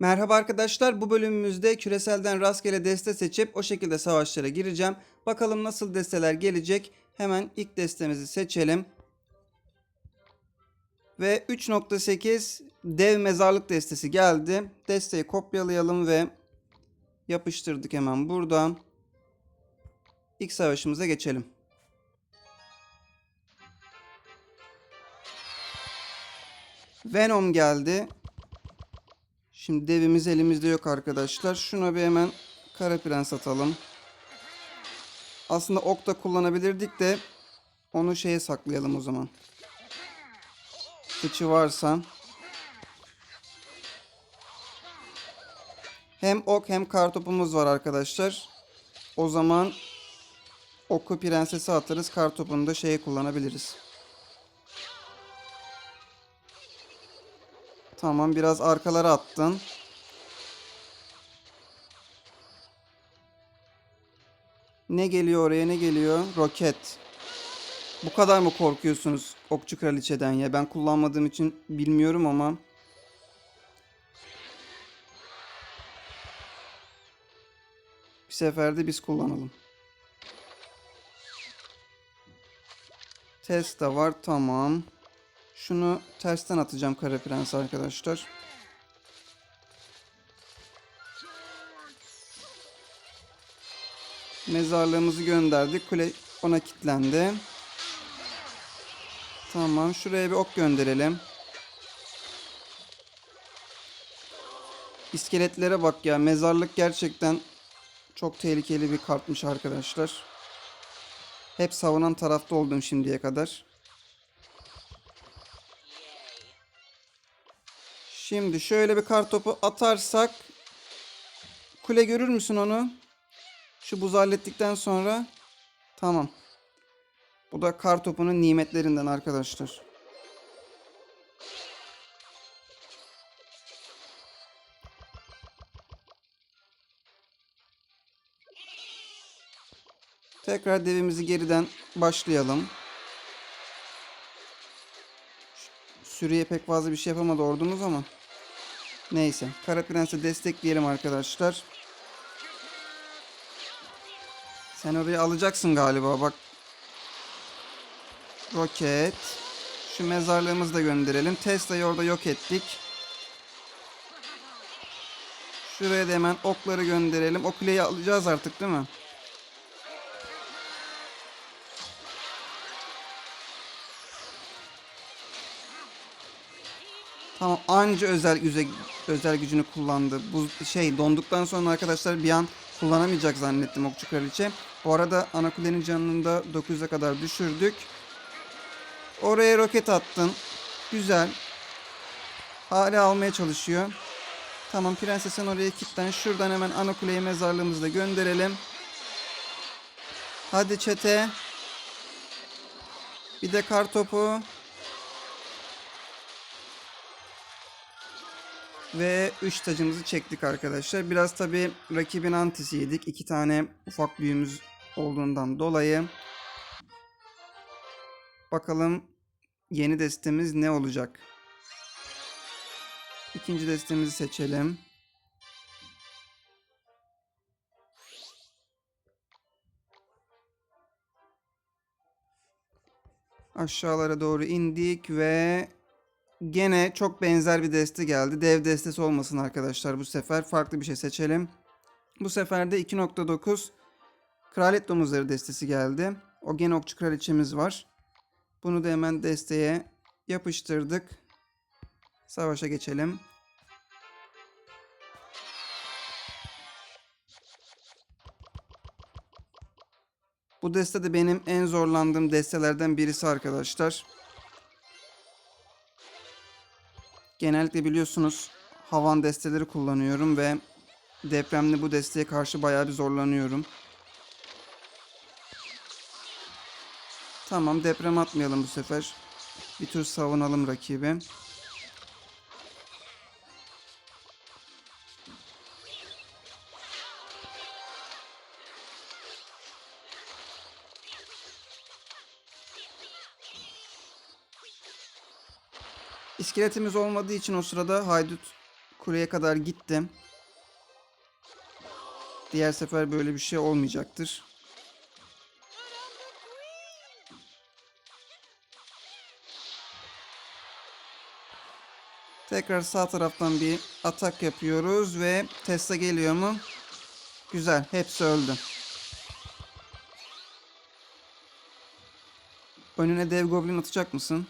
Merhaba arkadaşlar. Bu bölümümüzde küreselden rastgele deste seçip o şekilde savaşlara gireceğim. Bakalım nasıl desteler gelecek. Hemen ilk destemizi seçelim. Ve 3.8 dev mezarlık destesi geldi. Desteği kopyalayalım ve yapıştırdık hemen buradan. İlk savaşımıza geçelim. Venom geldi. Şimdi devimiz elimizde yok arkadaşlar. Şuna bir hemen kara prens atalım. Aslında ok da kullanabilirdik de onu şeye saklayalım o zaman. Fıçı varsa. Hem ok hem kartopumuz var arkadaşlar. O zaman oku prensese atarız. Kartopunu da şeye kullanabiliriz. Tamam biraz arkalara attın. Ne geliyor oraya ne geliyor? Roket. Bu kadar mı korkuyorsunuz Okçu Kraliçe'den ya? Ben kullanmadığım için bilmiyorum ama. Bir seferde biz kullanalım. Test de var tamam. Şunu tersten atacağım Kara Prens arkadaşlar. Mezarlığımızı gönderdik. Kule ona kilitlendi. Tamam. Şuraya bir ok gönderelim. İskeletlere bak ya. Mezarlık gerçekten çok tehlikeli bir kartmış arkadaşlar. Hep savunan tarafta oldum şimdiye kadar. Şimdi şöyle bir kar topu atarsak kule görür müsün onu? Şu buzu hallettikten sonra tamam. Bu da kar topunun nimetlerinden arkadaşlar. Tekrar devimizi geriden başlayalım. Sürüye pek fazla bir şey yapamadı ordumuz ama. Neyse. Kara Prens'i destekleyelim arkadaşlar. Sen orayı alacaksın galiba bak. Roket. Şu mezarlığımızı da gönderelim. Tesla'yı orada yok ettik. Şuraya da hemen okları gönderelim. O kuleyi alacağız artık değil mi? Tamam anca özel güze, özel gücünü kullandı. Bu şey donduktan sonra arkadaşlar bir an kullanamayacak zannettim Okçu Kraliçe. Bu arada ana kulenin canını da 900'e kadar düşürdük. Oraya roket attın. Güzel. Hala almaya çalışıyor. Tamam prensesin oraya kilitlen. Şuradan hemen ana kuleyi mezarlığımızda gönderelim. Hadi çete. Bir de kar topu. Ve 3 tacımızı çektik arkadaşlar. Biraz tabi rakibin antisiydik. 2 tane ufak büyümüz olduğundan dolayı. Bakalım yeni destemiz ne olacak? İkinci destemizi seçelim. Aşağılara doğru indik ve Gene çok benzer bir deste geldi. Dev destesi olmasın arkadaşlar bu sefer. Farklı bir şey seçelim. Bu sefer de 2.9 Kraliyet Domuzları destesi geldi. O gene okçu kraliçemiz var. Bunu da hemen desteye yapıştırdık. Savaşa geçelim. Bu deste de benim en zorlandığım destelerden birisi arkadaşlar. Genellikle biliyorsunuz havan desteleri kullanıyorum ve depremli bu desteğe karşı bayağı bir zorlanıyorum. Tamam deprem atmayalım bu sefer. Bir tür savunalım rakibi. İskeletimiz olmadığı için o sırada haydut kuleye kadar gittim. Diğer sefer böyle bir şey olmayacaktır. Tekrar sağ taraftan bir atak yapıyoruz ve Tesla geliyor mu? Güzel. Hepsi öldü. Önüne dev goblin atacak mısın?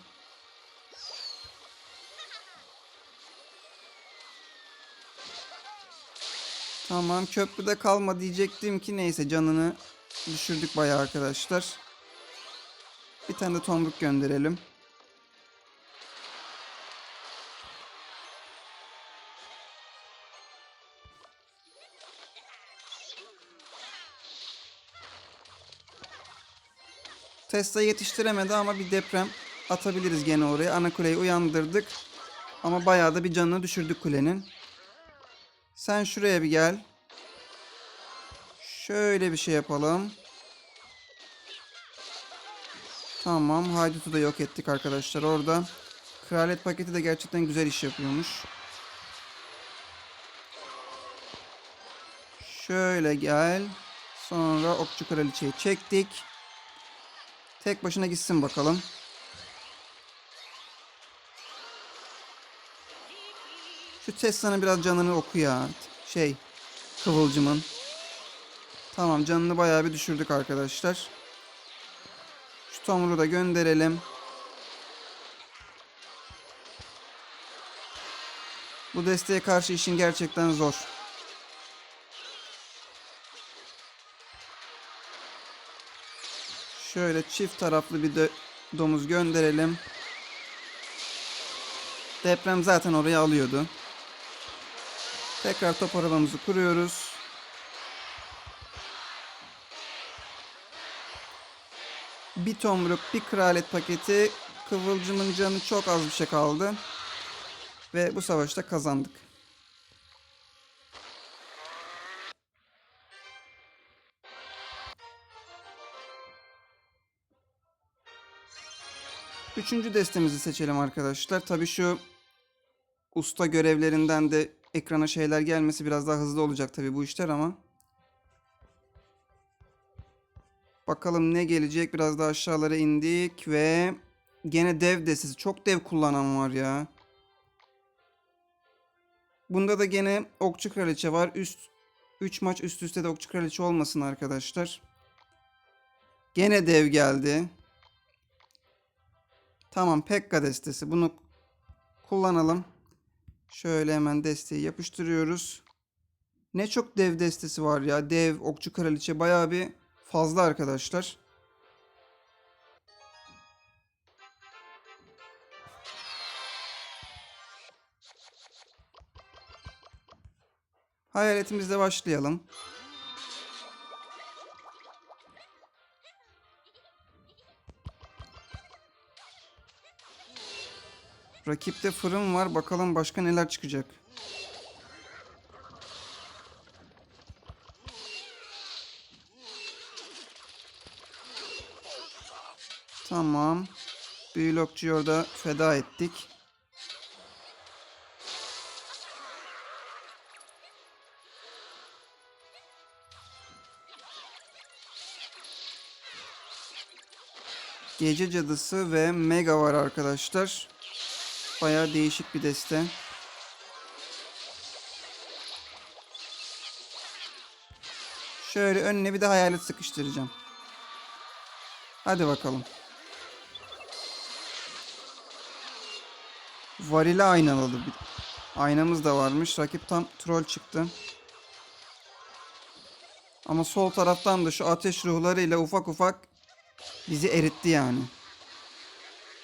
Tamam köprüde kalma diyecektim ki neyse canını düşürdük bayağı arkadaşlar. Bir tane de tomruk gönderelim. Tesla yetiştiremedi ama bir deprem atabiliriz gene oraya. Ana kuleyi uyandırdık. Ama bayağı da bir canını düşürdük kulenin. Sen şuraya bir gel. Şöyle bir şey yapalım. Tamam. Haydut'u da yok ettik arkadaşlar orada. Kraliyet paketi de gerçekten güzel iş yapıyormuş. Şöyle gel. Sonra okçu kraliçeyi çektik. Tek başına gitsin bakalım. Şu Tesla'nın biraz canını oku ya. Şey, Kıvılcım'ın. Tamam canını bayağı bir düşürdük arkadaşlar. Şu Tomur'u da gönderelim. Bu desteğe karşı işin gerçekten zor. Şöyle çift taraflı bir de domuz gönderelim. Deprem zaten orayı alıyordu. Tekrar top arabamızı kuruyoruz. Bir tomruk, bir kraliyet paketi. Kıvılcımın canı çok az bir şey kaldı. Ve bu savaşta kazandık. Üçüncü destemizi seçelim arkadaşlar. Tabii şu usta görevlerinden de ekrana şeyler gelmesi biraz daha hızlı olacak tabii bu işler ama. Bakalım ne gelecek. Biraz daha aşağılara indik ve gene dev destesi. Çok dev kullanan var ya. Bunda da gene okçu kraliçe var. Üst 3 maç üst üste de okçu kraliçe olmasın arkadaşlar. Gene dev geldi. Tamam Pekka destesi. Bunu kullanalım. Şöyle hemen desteği yapıştırıyoruz. Ne çok dev destesi var ya. Dev, okçu kraliçe bayağı bir fazla arkadaşlar. Hayaletimizle başlayalım. Rakipte fırın var. Bakalım başka neler çıkacak. Tamam. Büyülokçuyu orada feda ettik. Gece cadısı ve mega var arkadaşlar. Bayağı değişik bir deste. Şöyle önüne bir de hayalet sıkıştıracağım. Hadi bakalım. Varile aynalı bir aynamız da varmış. Rakip tam troll çıktı. Ama sol taraftan da şu ateş ruhlarıyla ufak ufak bizi eritti yani.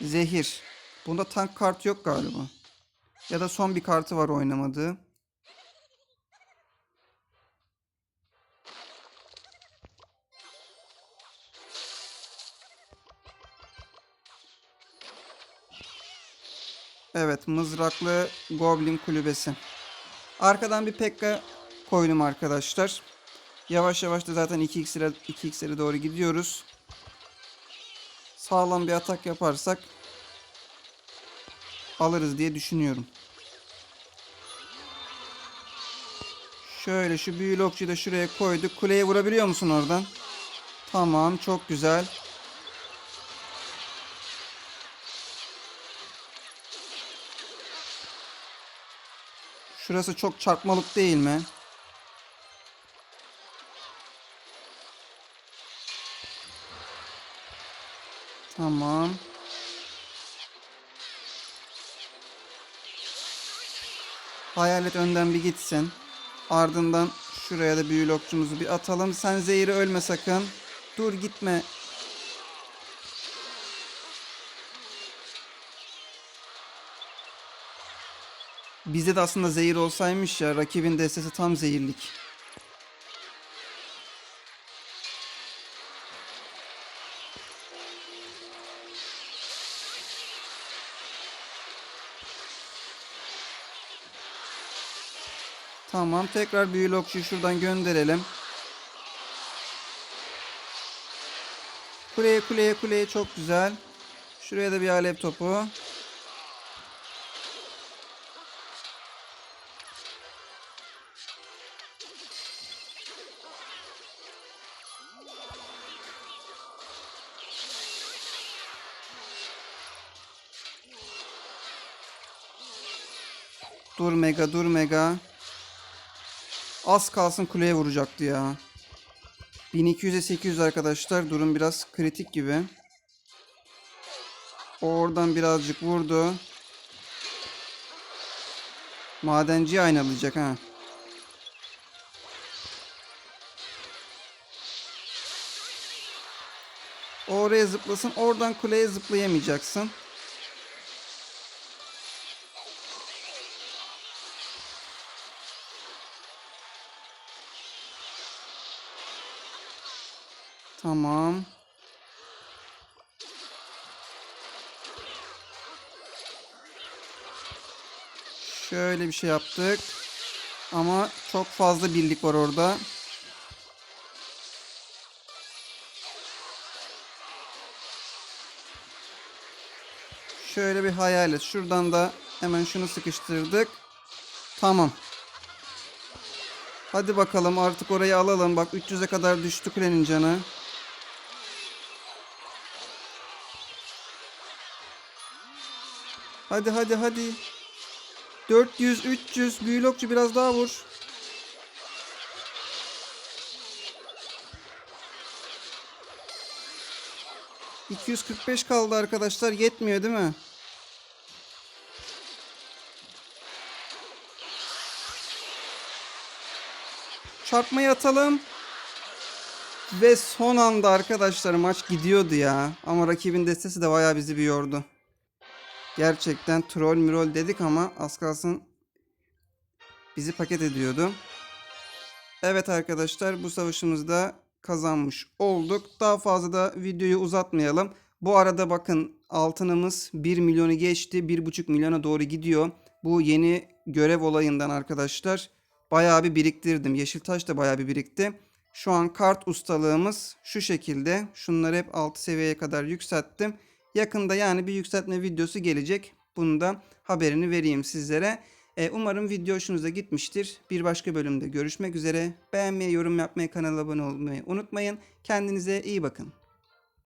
Zehir. Bunda tank kart yok galiba. Ya da son bir kartı var oynamadığı. Evet, mızraklı Goblin kulübesi. Arkadan bir Pekka koydum arkadaşlar. Yavaş yavaş da zaten 2x'lere 2x'lere doğru gidiyoruz. Sağlam bir atak yaparsak alırız diye düşünüyorum. Şöyle şu büyülü okçuyu da şuraya koyduk. Kuleye vurabiliyor musun oradan? Tamam çok güzel. Şurası çok çarpmalık değil mi? Tamam. Hayalet önden bir gitsin. Ardından şuraya da büyülü okçumuzu bir atalım. Sen zehri ölme sakın. Dur gitme. Bizde de aslında zehir olsaymış ya. Rakibin destesi tam zehirlik. Tamam tekrar büyülü okçuyu şuradan gönderelim. Kuleye kuleye kuleye çok güzel. Şuraya da bir alev topu. Dur mega dur mega. Az kalsın kuleye vuracaktı ya. 1200'e 800 arkadaşlar. Durum biraz kritik gibi. Oradan birazcık vurdu. Madenciyi aynalayacak ha. Oraya zıplasın. Oradan kuleye zıplayamayacaksın. Tamam. Şöyle bir şey yaptık. Ama çok fazla birlik var orada. Şöyle bir hayal et. Şuradan da hemen şunu sıkıştırdık. Tamam. Hadi bakalım artık orayı alalım. Bak 300'e kadar düştü kulenin canı. Hadi hadi hadi. 400 300 büyülokçu biraz daha vur. ...245 kaldı arkadaşlar. Yetmiyor değil mi? Çarpmayı atalım. Ve son anda arkadaşlar maç gidiyordu ya. Ama rakibin destesi de bayağı bizi bir yordu. Gerçekten troll mürol dedik ama az kalsın bizi paket ediyordu. Evet arkadaşlar bu savaşımızda kazanmış olduk. Daha fazla da videoyu uzatmayalım. Bu arada bakın altınımız 1 milyonu geçti. 1,5 milyona doğru gidiyor. Bu yeni görev olayından arkadaşlar bayağı bir biriktirdim. Yeşiltaş da bayağı bir birikti. Şu an kart ustalığımız şu şekilde. Şunları hep 6 seviyeye kadar yükselttim. Yakında yani bir yükseltme videosu gelecek. Bunu da haberini vereyim sizlere. E, umarım video hoşunuza gitmiştir. Bir başka bölümde görüşmek üzere. Beğenmeyi, yorum yapmayı, kanala abone olmayı unutmayın. Kendinize iyi bakın.